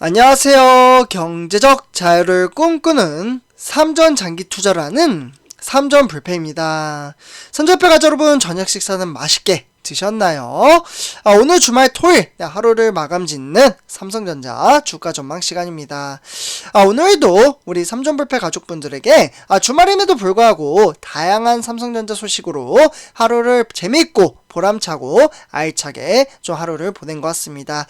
안녕하세요. 경제적 자유를 꿈꾸는 삼전 장기 투자를 하는 삼전 불패입니다. 선전패 가자 여러분 저녁 식사는 맛있게 드셨나요? 아, 오늘 주말 토요일 네, 하루를 마감 짓는 삼성전자 주가 전망 시간입니다. 아, 오늘도 우리 삼전불패 가족분들에게 아, 주말임에도 불구하고 다양한 삼성전자 소식으로 하루를 재미있고 보람차고 알차게 좀 하루를 보낸 것 같습니다.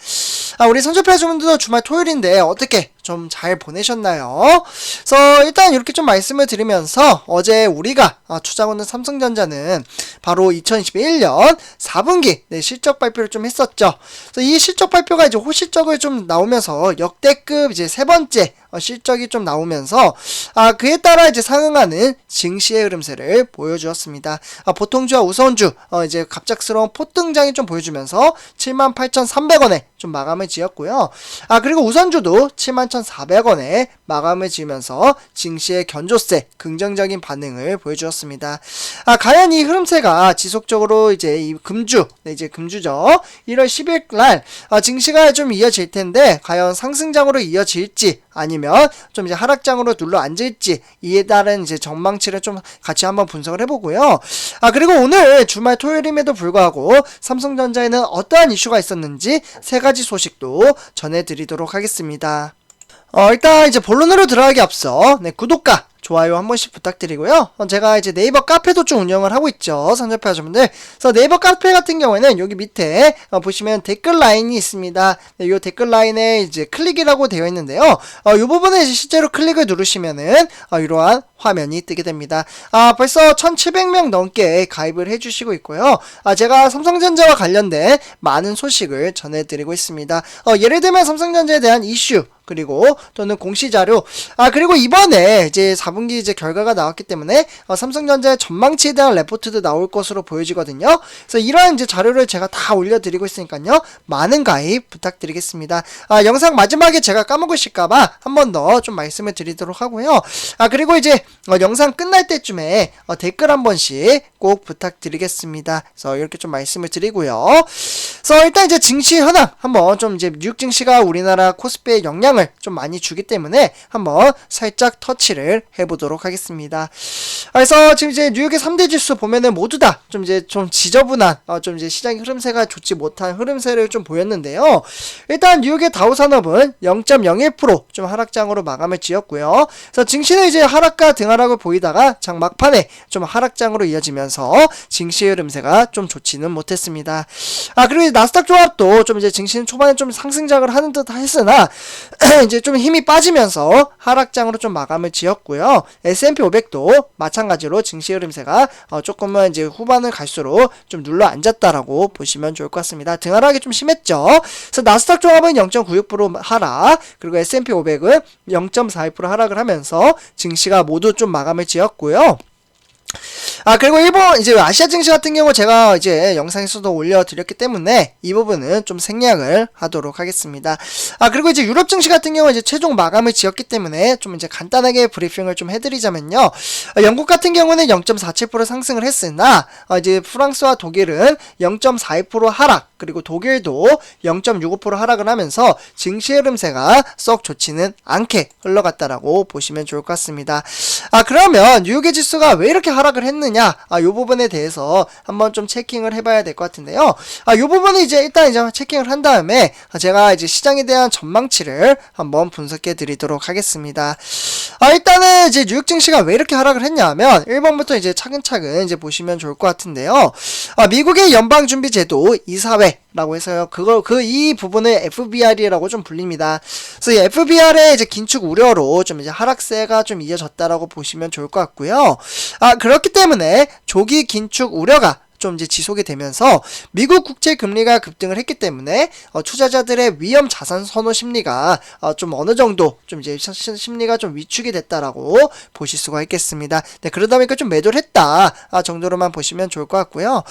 아, 우리 선전패 가족분들도 주말 토요일인데 어떻게 좀 잘 보내셨나요? 그래서 일단 이렇게 좀 말씀을 드리면서 어제 우리가 아, 투자하는 삼성전자는 바로 2021년 4분기 네, 실적 발표를 좀 했었죠. 그래서 이 실적 발표가 이제 호실적을 좀 나오면서 역대급 이제 세 번째 어, 실적이 좀 나오면서 아 그에 따라 이제 상응하는 증시의 흐름세를 보여주었습니다. 아, 보통주와 우선주 어, 이제 갑작스러운 폭등장이 좀 보여주면서 78,300원에 좀 마감을 지었고요. 아 그리고 우선주도 71,400원에 마감을 지으면서 증시의 견조세 긍정적인 반응을 보여주었습니다. 아 과연 이 흐름세가 지속적으로 이제 이 금주 네, 이제 금주죠. 1월 10일 날 아, 증시가 좀 이어질 텐데 과연 상승장으로 이어질지 아니면 좀 이제 하락장으로 눌러 앉을지 이에 따른 이제 전망치를 좀 같이 한번 분석을 해보고요. 아 그리고 오늘 주말 토요일임에도 불구하고 삼성전자에는 어떠한 이슈가 있었는지 세 가지 소식도 전해드리도록 하겠습니다. 어, 일단 이제 본론으로 들어가기 앞서 네, 구독과 좋아요 한 번씩 부탁드리고요. 어, 제가 이제 네이버 카페도 좀 운영을 하고 있죠. 선접해 하시분들. 그래서 네이버 카페 같은 경우에는 여기 밑에 어, 보시면 댓글 라인이 있습니다. 네, 이 댓글 라인에 이제 클릭이라고 되어 있는데요. 어, 이 부분에 이제 실제로 클릭을 누르시면은 어, 이러한 화면이 뜨게 됩니다. 아, 벌써 1,700명 넘게 가입을 해주시고 있고요. 아, 제가 삼성전자와 관련된 많은 소식을 전해드리고 있습니다. 어, 예를 들면 삼성전자에 대한 이슈, 그리고 또는 공시 자료 아 그리고 이번에 이제 4분기 이제 결과가 나왔기 때문에 어, 삼성전자의 전망치에 대한 레포트도 나올 것으로 보여지거든요. 그래서 이러한 이제 자료를 제가 다 올려드리고 있으니까요. 많은 가입 부탁드리겠습니다. 아 영상 마지막에 제가 까먹으실까봐 한 번 더 좀 말씀을 드리도록 하고요. 아 그리고 이제 어, 영상 끝날 때쯤에 어, 댓글 한 번씩 꼭 부탁드리겠습니다. 그래서 이렇게 좀 말씀을 드리고요. 그래서 일단 이제 증시 현황 한번 좀 이제 뉴욕 증시가 우리나라 코스피에 영향을 좀 많이 주기 때문에 한번 살짝 터치를 해보도록 하겠습니다. 그래서 지금 이제 뉴욕의 3대 지수 보면은 모두 다 좀 이제 좀 지저분한 어, 좀 이제 시장의 흐름세가 좋지 못한 흐름세를 좀 보였는데요. 일단 뉴욕의 다우 산업은 0.01%좀 하락장으로 마감을 지었고요. 그래서 증시는 이제 하락과 등하락을 보이다가 장 막판에 좀 하락장으로 이어지면서 증시 흐름세가 좀 좋지는 못했습니다. 아 그리고 나스닥 조합도 좀 이제 증시는 초반에 좀 상승작을 하는 듯 했으나 이제 좀 힘이 빠지면서 하락장으로 좀 마감을 지었고요. S&P 500도 마찬가지로 증시 흐름세가 어, 조금은 이제 후반을 갈수록 좀 눌러 앉았다라고 보시면 좋을 것 같습니다. 등하락이 좀 심했죠. 그래서 나스닥 조합은 0.96% 하락, 그리고 S&P 500은 0.42% 하락을 하면서 증시가 모두 좀 마감을 지었고요. 아 그리고 일본 이제 아시아 증시 같은 경우 제가 이제 영상에서도 올려드렸기 때문에 이 부분은 좀 생략을 하도록 하겠습니다. 아 그리고 이제 유럽 증시 같은 경우 이제 최종 마감을 지었기 때문에 좀 이제 간단하게 브리핑을 좀 해드리자면요. 아, 영국 같은 경우는 0.47% 상승을 했으나 아, 이제 프랑스와 독일은 0.42% 하락 그리고 독일도 0.65% 하락을 하면서 증시 흐름세가 썩 좋지는 않게 흘러갔다라고 보시면 좋을 것 같습니다. 아 그러면 뉴욕의 지수가 왜 이렇게 하락을 했느냐? 아, 요 부분에 대해서 한번 좀 체킹을 해봐야 될 것 같은데요. 아, 요 부분은 이제 일단 이제 체킹을 한 다음에 제가 이제 시장에 대한 전망치를 한번 분석해 드리도록 하겠습니다. 아, 일단은 이제 뉴욕 증시가 왜 이렇게 하락을 했냐면 1번부터 이제 차근차근 이제 보시면 좋을 것 같은데요. 아, 미국의 연방준비제도 이사회 라고 해서요. 그걸 그 이 부분을 FBR이라고 좀 불립니다. 그래서 이 FBR의 이제 긴축 우려로 좀 이제 하락세가 좀 이어졌다라고 보시면 좋을 것 같고요. 아 그렇기 때문에 조기 긴축 우려가 좀 이제 지속이 되면서 미국 국채 금리가 급등을 했기 때문에 어, 투자자들의 위험 자산 선호 심리가 어, 좀 어느 정도 좀 이제 심리가 좀 위축이 됐다라고 보실 수가 있겠습니다. 네, 그러다 보니까 좀 매도를 했다 아, 정도로만 보시면 좋을 것 같고요.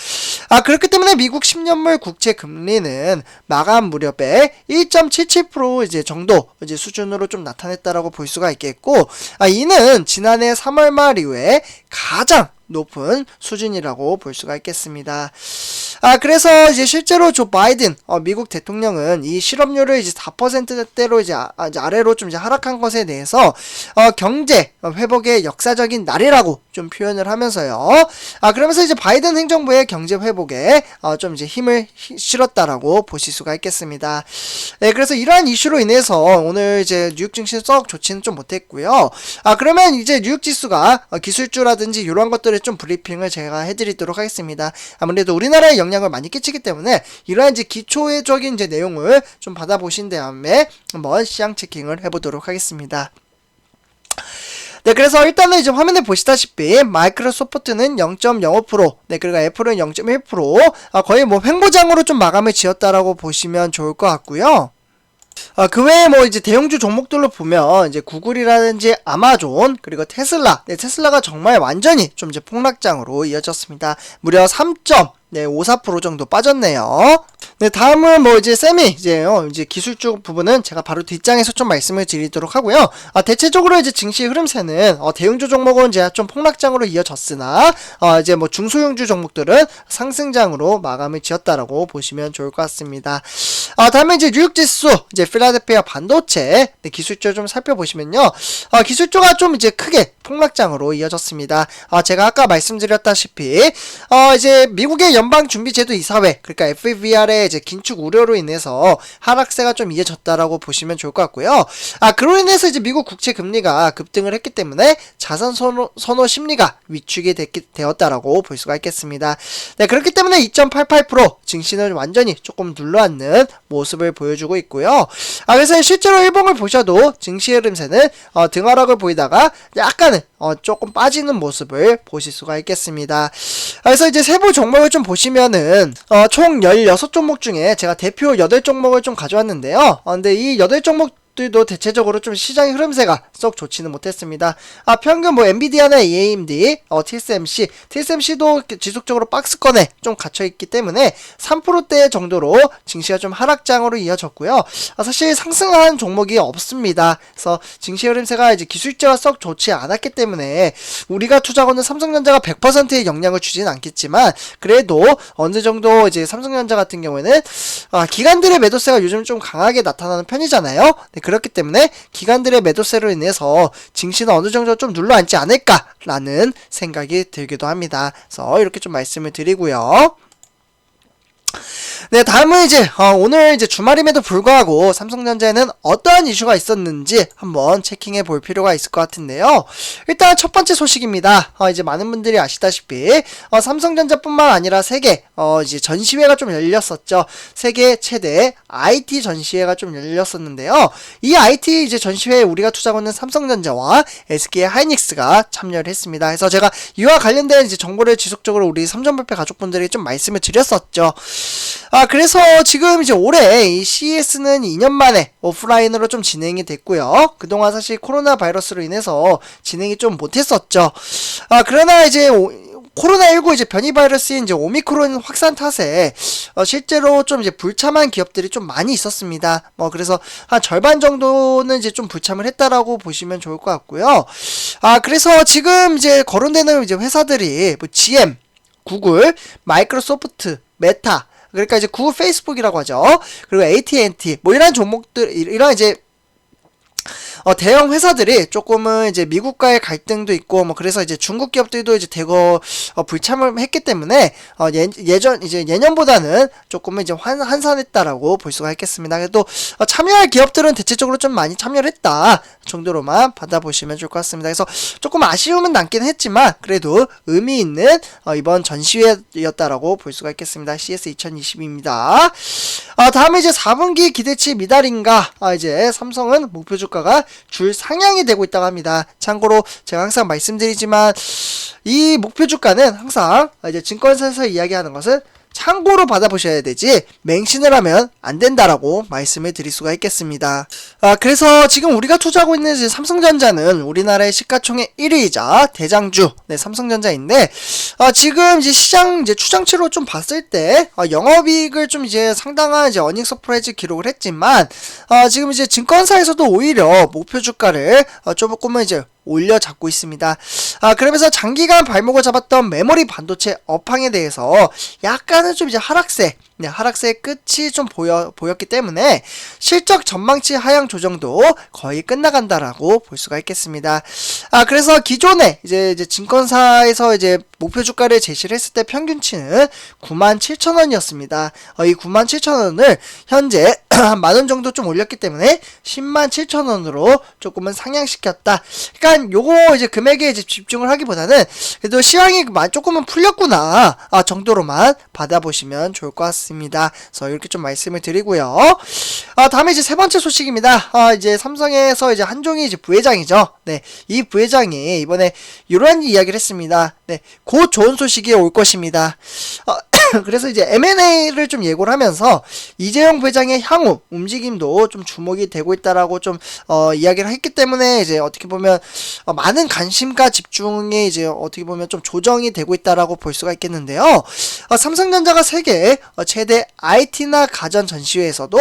아 그렇기 때문에 미국 10년물 국채 금리는 마감 무렵에 1.77% 이제 정도 이제 수준으로 좀 나타냈다라고 볼 수가 있겠고 아 이는 지난해 3월 말 이후에 가장 높은 수준이라고 볼 수가 있겠습니다. 아, 그래서 이제 실제로 조 바이든, 어, 미국 대통령은 이 실업률을 이제 4%대로 이제, 아, 이제 아래로 좀 이제 하락한 것에 대해서, 어, 경제 회복의 역사적인 날이라고 좀 표현을 하면서요. 아, 그러면서 이제 바이든 행정부의 경제 회복에, 어, 좀 이제 힘을 히- 실었다라고 보실 수가 있겠습니다. 네, 그래서 이러한 이슈로 인해서 오늘 이제 뉴욕 증시 썩 좋지는 좀 못했고요. 아, 그러면 이제 뉴욕 지수가 어, 기술주라든지 이런 것들을 좀 브리핑을 제가 해드리도록 하겠습니다. 아무래도 우리나라 에 영향을 많이 끼치기 때문에 이러한 이제 기초적인 이제 내용을 좀 받아보신 다음에 한번 시장 체킹을 해보도록 하겠습니다. 네, 그래서 일단은 이제 화면에 보시다시피 마이크로소프트는 0.05%, 네, 그리고 애플은 0.1%, 아, 거의 뭐 횡보장으로 좀 마감을 지었다라고 보시면 좋을 것 같고요. 아, 그 외에 뭐 이제 대형주 종목들로 보면 이제 구글이라든지 아마존 그리고 테슬라, 네, 테슬라가 정말 완전히 좀 이제 폭락장으로 이어졌습니다. 무려 3. 네, 54% 정도 빠졌네요. 네, 다음은 뭐 이제 세미 이제요. 이제 기술 쪽 부분은 제가 바로 뒷장에서 좀 말씀을 드리도록 하고요. 아, 대체적으로 이제 증시 흐름세는 어, 대형주 종목은 이제 좀 폭락장으로 이어졌으나 어, 이제 뭐 중소형주 종목들은 상승장으로 마감을 지었다라고 보시면 좋을 것 같습니다. 아, 다음에 이제 뉴욕 지수, 이제 필라델피아 반도체 네, 기술주 좀 살펴보시면요. 아, 기술주가 좀 이제 크게 폭락장으로 이어졌습니다. 아, 제가 아까 말씀드렸다시피 어, 이제 미국의 연방준비제도 이사회 그러니까 FVR의 이제 긴축 우려로 인해서 하락세가 좀 이어졌다라고 보시면 좋을 것 같고요. 아, 그로 인해서 이제 미국 국채 금리가 급등을 했기 때문에 자산 선호, 선호 심리가 위축이 됐기, 되었다라고 볼 수가 있겠습니다. 네, 그렇기 때문에 2.88% 증시는 완전히 조금 눌러앉는 모습을 보여주고 있고요. 아, 그래서 실제로 일봉을 보셔도 증시 흐름세는 어, 등하락을 보이다가 약간은 어, 조금 빠지는 모습을 보실 수가 있겠습니다. 아, 그래서 이제 세부 종목을 좀 보시면은 어, 총 16종목 중에 제가 대표 8종목을 좀 가져왔는데요. 어, 근데 이 8종목 들도 대체적으로 좀 시장의 흐름세가 썩 좋지는 못했습니다. 아, 평균 뭐 엔비디아나 AMD, 어, TSMC, TSMC도 지속적으로 박스권에 좀 갇혀 있기 때문에 3%대 정도로 증시가 좀 하락장으로 이어졌고요. 아, 사실 상승한 종목이 없습니다. 그래서 증시 흐름세가 이제 기술자가 썩 좋지 않았기 때문에 우리가 투자하는 삼성전자가 100%의 영향을 주지는 않겠지만 그래도 어느 정도 이제 삼성전자 같은 경우에는 아, 기관들의 매도세가 요즘 좀 강하게 나타나는 편이잖아요. 네, 그렇기 때문에 기관들의 매도세로 인해서 증시는 어느 정도 좀 눌러앉지 않을까라는 생각이 들기도 합니다. 그래서 이렇게 좀 말씀을 드리고요. 네, 다음은 이제 어, 오늘 이제 주말임에도 불구하고 삼성전자에는 어떠한 이슈가 있었는지 한번 체킹해 볼 필요가 있을 것 같은데요. 일단 첫 번째 소식입니다. 어, 이제 많은 분들이 아시다시피 어, 삼성전자뿐만 아니라 세계 어, 이제 전시회가 좀 열렸었죠. 세계 최대 IT 전시회가 좀 열렸었는데요. 이 IT 이제 전시회에 우리가 투자하고 있는 삼성전자와 SK 하이닉스가 참여를 했습니다. 그래서 제가 이와 관련된 이제 정보를 지속적으로 우리 삼전불패 가족분들에게 좀 말씀을 드렸었죠. 아, 그래서 지금 이제 올해 이 CES는 2년 만에 오프라인으로 좀 진행이 됐고요. 그동안 사실 코로나 바이러스로 인해서 진행이 좀 못했었죠. 아, 그러나 이제 오, 코로나19 이제 변이 바이러스인 이제 오미크론 확산 탓에 어, 실제로 좀 이제 불참한 기업들이 좀 많이 있었습니다. 뭐 그래서 한 절반 정도는 이제 좀 불참을 했다라고 보시면 좋을 것 같고요. 아 그래서 지금 이제 거론되는 이제 회사들이 뭐 GM, 구글, 마이크로소프트, 메타 그러니까 이제 구글 페이스북이라고 하죠. 그리고 AT&T 뭐 이런 종목들 이런 이제 어, 대형 회사들이 조금은 이제 미국과의 갈등도 있고 뭐 그래서 이제 중국 기업들도 이제 대거 어, 불참을 했기 때문에 어, 예, 예전 이제 예년보다는 조금은 이제 환, 한산했다라고 볼 수가 있겠습니다. 그래도 어, 참여할 기업들은 대체적으로 좀 많이 참여를 했다 정도로만 받아보시면 좋을 것 같습니다. 그래서 조금 아쉬움은 남긴 했지만 그래도 의미 있는 어, 이번 전시회였다라고 볼 수가 있겠습니다. CS 2020입니다. 아, 다음에 이제 4분기 기대치 미달인가? 아, 이제 삼성은 목표 주가가 줄 상향이 되고 있다고 합니다. 참고로 제가 항상 말씀드리지만 이 목표 주가는 항상 이제 증권사에서 이야기하는 것은 참고로 받아보셔야 되지 맹신을 하면 안 된다라고 말씀을 드릴 수가 있겠습니다. 아 그래서 지금 우리가 투자하고 있는 삼성전자는 우리나라의 시가총액 1위이자 대장주 네 삼성전자인데 아 지금 이제 시장 이제 추정치로 좀 봤을 때 아, 영업이익을 좀 이제 상당한 이제 어닝 서프라이즈 기록을 했지만 아 지금 이제 증권사에서도 오히려 목표 주가를 어, 조금은 이제 올려 잡고 있습니다. 아, 그러면서 장기간 발목을 잡았던 메모리 반도체 업황에 대해서 약간은 좀 이제 하락세, 네, 하락세의 끝이 좀 보여, 보였기 때문에 실적 전망치 하향 조정도 거의 끝나간다라고 볼 수가 있겠습니다. 아, 그래서 기존에 이제, 이제 증권사에서 이제 목표 주가를 제시를 했을 때 평균치는 97,000원이었습니다. 어, 이 97,000원을 현재 한 만 원 정도 좀 올렸기 때문에 10만 7천 원으로 조금은 상향시켰다. 그러니까 요거 이제 금액에 이제 집중을 하기보다는 그래도 시황이 마- 조금은 풀렸구나 아, 정도로만 받아보시면 좋을 것 같습니다. 그래서 이렇게 좀 말씀을 드리고요. 아, 다음에 이제 세 번째 소식입니다. 아, 이제 삼성에서 이제 한종희 이제 부회장이죠. 네, 이 부회장이 이번에 이러한 이야기를 했습니다. 네, 곧 좋은 소식이 올 것입니다. 어, 그래서 이제 M&A를 좀 예고를 하면서 이재용 부회장의 향후 움직임도 좀 주목이 되고 있다라고 좀 어, 이야기를 했기 때문에 이제 어떻게 보면 어, 많은 관심과 집중이 이제 어떻게 보면 좀 조정이 되고 있다라고 볼 수가 있겠는데요. 어, 삼성전자가 세계 어, 최대 IT나 가전 전시회에서도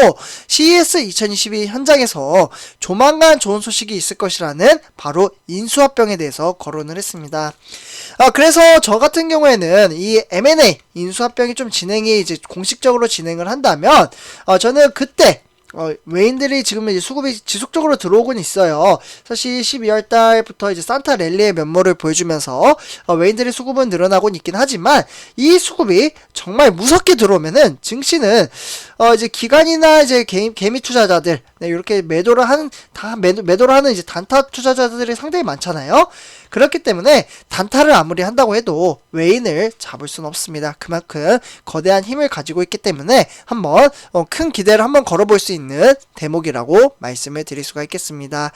CES 2022 현장에서 조만간 좋은 소식이 있을 것이라는 바로 인수합병에 대해서 거론을 했습니다. 아, 그래서 저 같은 경우에는 이 M&A 인수합병이 좀 진행이 이제 공식적으로 진행을 한다면, 어, 저는 그때 어, 외인들이 지금 이제 수급이 지속적으로 들어오곤 있어요. 사실 12월 달부터 이제 산타 랠리의 면모를 보여주면서 어, 외인들의 수급은 늘어나곤 있긴 하지만 이 수급이 정말 무섭게 들어오면은 증시는 어, 이제 기관이나 이제 개미, 개미 투자자들 네, 이렇게 매도를 하는 다 매도, 매도를 하는 이제 단타 투자자들이 상당히 많잖아요. 그렇기 때문에 단타를 아무리 한다고 해도 외인을 잡을 수는 없습니다. 그만큼 거대한 힘을 가지고 있기 때문에 한번 어, 큰 기대를 한번 걸어볼 수 있는 대목이라고 말씀을 드릴 수가 있겠습니다.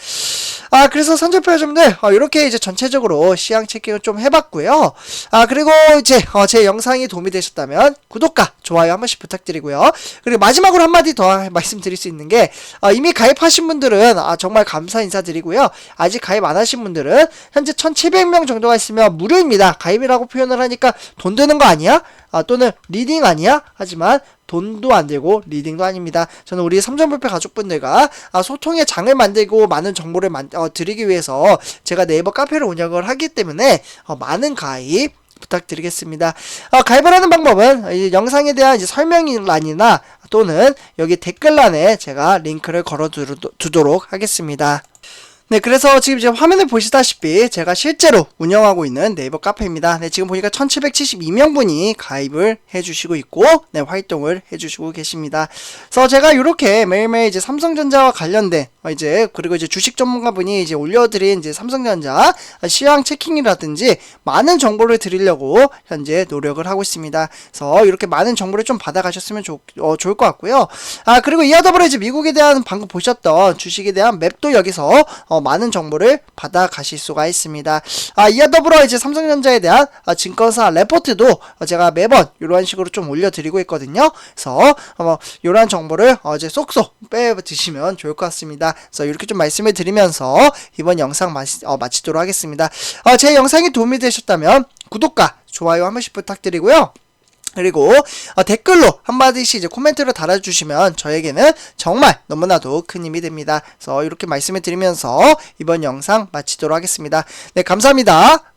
아 그래서 선제표 여러분들 어, 이렇게 이제 전체적으로 시향 체킹을 좀 해봤고요. 아 그리고 이제 어, 제 영상이 도움이 되셨다면 구독과 좋아요 한 번씩 부탁드리고요. 그리고 마지막으로 한마디 더 말씀드릴 수 있는 게 어, 이미 가입하신 분들은 아, 정말 감사 인사드리고요. 아직 가입 안 하신 분들은 현재 1,700명 정도가 있으면 무료입니다. 가입이라고 표현을 하니까 돈 드는 거 아니야? 아, 또는 리딩 아니야? 하지만 돈도 안 들고 리딩도 아닙니다. 저는 우리 삼전불패 가족분들과 아, 소통의 장을 만들고 많은 정보를 만, 어, 드리기 위해서 제가 네이버 카페를 운영을 하기 때문에 어, 많은 가입 부탁드리겠습니다. 어, 가입을 하는 방법은 이 영상에 대한 설명란이나 또는 여기 댓글란에 제가 링크를 걸어 두도록 하겠습니다. 네, 그래서 지금 이제 화면을 보시다시피 제가 실제로 운영하고 있는 네이버 카페입니다. 네, 지금 보니까 1772명분이 가입을 해주시고 있고, 네, 활동을 해주시고 계십니다. 그래서 제가 이렇게 매일매일 이제 삼성전자와 관련된, 어, 이제, 그리고 이제 주식 전문가분이 이제 올려드린 이제 삼성전자 시황 체킹이라든지 많은 정보를 드리려고 현재 노력을 하고 있습니다. 그래서 이렇게 많은 정보를 좀 받아가셨으면 좋, 어, 좋을 것 같고요. 아, 그리고 이와 더불어 이제 미국에 대한 방금 보셨던 주식에 대한 맵도 여기서 어, 많은 정보를 받아 가실 수가 있습니다. 아, 이와 더불어 이제 삼성전자에 대한 아, 증권사 레포트도 어, 제가 매번 이러한 식으로 좀 올려드리고 있거든요. 그래서 어, 이러한 정보를 어, 이제 쏙쏙 빼 드시면 좋을 것 같습니다. 그래서 이렇게 좀 말씀을 드리면서 이번 영상 마치, 어, 마치도록 하겠습니다. 어, 제 영상이 도움이 되셨다면 구독과 좋아요 한 번씩 부탁드리고요. 그리고 어, 댓글로 한마디씩 이제 코멘트를 달아주시면 저에게는 정말 너무나도 큰 힘이 됩니다. 그래서 이렇게 말씀을 드리면서 이번 영상 마치도록 하겠습니다. 네, 감사합니다.